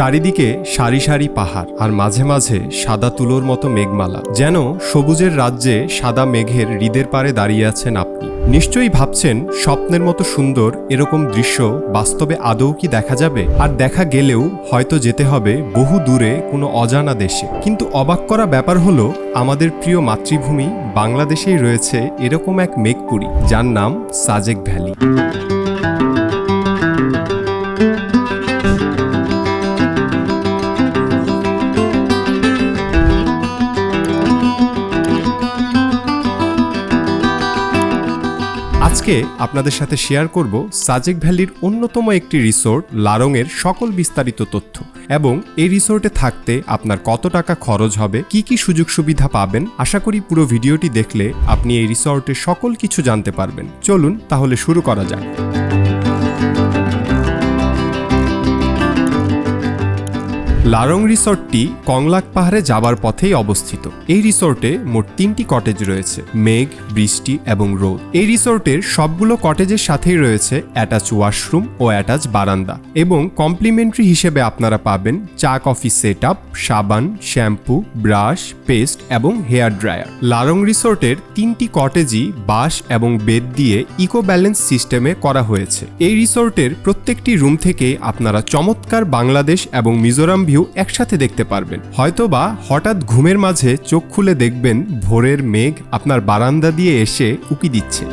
চারিদিকে সারি সারি পাহাড় আর মাঝে মাঝে সাদা তুলোর মতো মেঘমালা, যেন সবুজের রাজ্যে সাদা মেঘের হৃদের পারে দাঁড়িয়ে আছেন আপনি। নিশ্চয়ই ভাবছেন স্বপ্নের মতো সুন্দর এরকম দৃশ্য বাস্তবে আদৌ কি দেখা যাবে? আর দেখা গেলেও হয়তো যেতে হবে বহু দূরে কোনো অজানা দেশে। কিন্তু অবাক করা ব্যাপার হলো, আমাদের প্রিয় মাতৃভূমি বাংলাদেশেই রয়েছে এরকম এক মেঘপুরী, যার নাম সাজেক ভ্যালি। আজকে আপনাদের সাথে শেয়ার করব সাজেক ভ্যালির অন্যতম একটি রিসোর্ট লারংয়ের সকল বিস্তারিত তথ্য এবং এই রিসোর্টে থাকতে আপনার কত টাকা খরচ হবে, কি কি সুযোগ সুবিধা পাবেন, আশা করি পুরো ভিডিওটি দেখলে আপনি এই রিসোর্টে সকল কিছু জানতে পারবেন। চলুন তাহলে শুরু করা যাক। লারং রিসর্টটি কংলাক পাহাড়ে যাবার পথেই অবস্থিত। এই রিসোর্টে মোট তিনটি কটেজ রয়েছে, মেঘ, বৃষ্টি এবং রোদ। এই রিসোর্টের সবগুলো কটেজের সাথেই রয়েছে অ্যাটাচ ওয়াশরুম ও অ্যাটাচ বারান্দা এবং কমপ্লিমেন্টারি হিসেবে আপনারা পাবেন চা কফি সেট সাবান, শ্যাম্পু, ব্রাশ, পেস্ট এবং হেয়ার ড্রায়ার। লারং রিসোর্টের তিনটি কটেজই বাঁশ এবং বেদ দিয়ে ইকো ব্যালেন্স সিস্টেমে করা হয়েছে। এই রিসোর্টের প্রত্যেকটি রুম থেকে আপনারা চমৎকার বাংলাদেশ এবং মিজোরাম ভিউ একসাথে দেখতে পারবেন। হয়তোবা হঠাৎ ঘুমের মাঝে চোখ খুলে দেখবেন ভোরের মেঘ আপনার বারান্দা দিয়ে এসে উকি দিচ্ছে।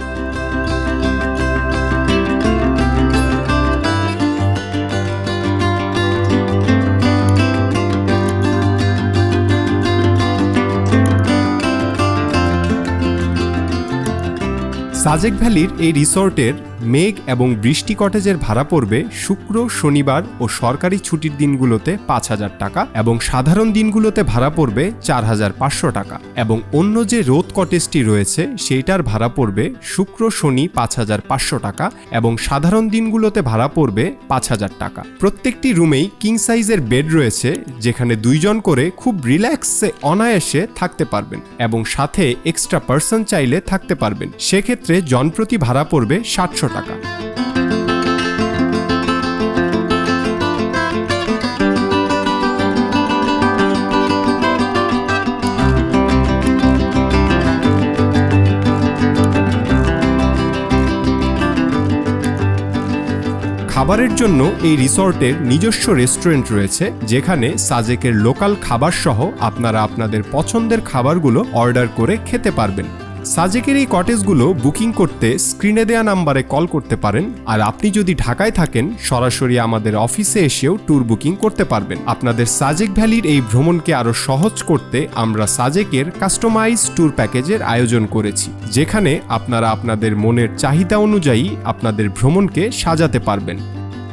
সাজেক ভ্যালির এই রিসর্টের মেঘ এবং বৃষ্টি কটেজের ভাড়া পড়বে শুক্র, শনিবার ও সরকারি ছুটির দিনগুলোতে পাঁচ হাজার টাকা এবং সাধারণ দিনগুলোতে ভাড়া পড়বে চার হাজার পাঁচশো টাকা এবং অন্য যে রোদ কটেজটি রয়েছে সেইটার ভাড়া পড়বে শুক্র, শনি পাঁচ হাজার পাঁচশো টাকা এবং সাধারণ দিনগুলোতে ভাড়া পড়বে পাঁচ হাজার টাকা। প্রত্যেকটি রুমেই কিং সাইজের বেড রয়েছে যেখানে দুইজন করে খুব রিল্যাক্সে অনায়াসে থাকতে পারবেন এবং সাথে এক্সট্রা পার্সন চাইলে থাকতে পারবেন। সেক্ষেত্রে জনপ্রতি ভাড়া পড়বে ষাটশো টাকা। খাবারের জন্য এই রিসর্টের নিজস্ব রেস্টুরেন্ট রয়েছে, যেখানে সাজেকের লোকাল খাবার সহ আপনারা আপনাদের পছন্দের খাবারগুলো অর্ডার করে খেতে পারবেন। সাজেকের এই কটেজগুলো বুকিং করতে স্ক্রিনে দেয়া নাম্বারে কল করতে পারেন, আর আপনি যদি ঢাকায় থাকেন, সরাসরি আমাদের অফিসে এসেও ট্যুর বুকিং করতে পারবেন। আপনাদের সাজেক ভ্যালির এই ভ্রমণকে আরও সহজ করতে আমরা সাজেকের কাস্টমাইজ ট্যুর প্যাকেজের আয়োজন করেছি, যেখানে আপনারা আপনাদের মনের চাহিদা অনুযায়ী আপনাদের ভ্রমণকে সাজাতে পারবেন।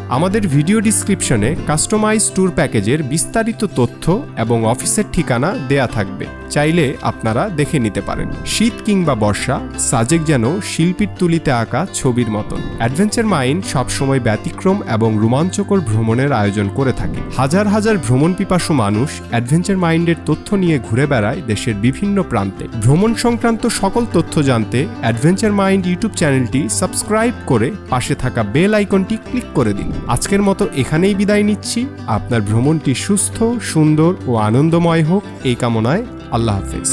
আমাদের ভিডিও ডিসক্রিপশনে কাস্টমাইজ ট্যুর প্যাকেজের বিস্তারিত তথ্য এবং অফিসের ঠিকানা দেয়া থাকবে। চাইলে আপনারা দেখে নিতে পারেন। শীত কিংবা বর্ষা, সাজেক যেন শিল্পীর তুলিতে আঁকা ছবির মতন। অ্যাডভেঞ্চার মাইন্ড সবসময় ব্যতিক্রম এবং রোমাঞ্চকর ভ্রমণের আয়োজন করে থাকে। হাজার হাজার ভ্রমণ পিপাসু মানুষ অ্যাডভেঞ্চার মাইন্ডের তথ্য নিয়ে ঘুরে বেড়ায় দেশের বিভিন্ন প্রান্তে। ভ্রমণ সংক্রান্ত সকল তথ্য জানতে অ্যাডভেঞ্চার মাইন্ড ইউটিউব চ্যানেলটি সাবস্ক্রাইব করে পাশে থাকা বেল আইকনটি ক্লিক করে দিন। আজকের মতো এখানেই বিদায় নিচ্ছি। আপনার ভ্রমণটি সুস্থ, সুন্দর ও আনন্দময় হোক। এই কামনায় আল্লাহ হাফেজ।